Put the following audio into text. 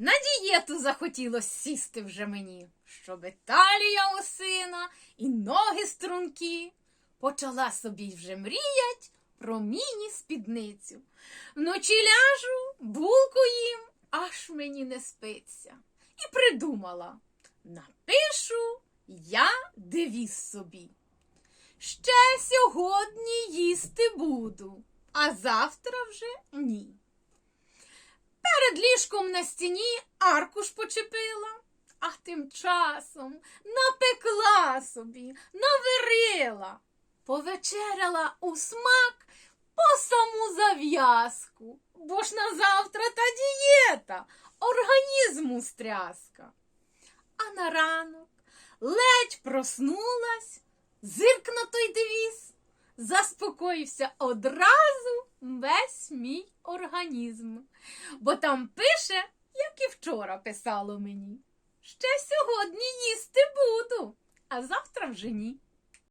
На дієту захотілось сісти вже мені, щоб і талія у сина, і ноги стрункі. Почала собі вже мріять про міні-спідницю. Вночі ляжу, булку їм, аж мені не спиться. І придумала, напишу я девіз собі. Ще сьогодні їсти буду, а завтра вже ні. Перед ліжком на стіні аркуш почепила, а тим часом напекла собі, наварила, повечеряла у смак по саму зав'язку, бо ж на завтра та дієта, організму стряска. А на ранок ледь проснулась, зирк на той девіз, заспокоївся одразу весь мій організм, бо там пише, як і вчора писало мені. Ще сьогодні їсти буду, а завтра вже ні.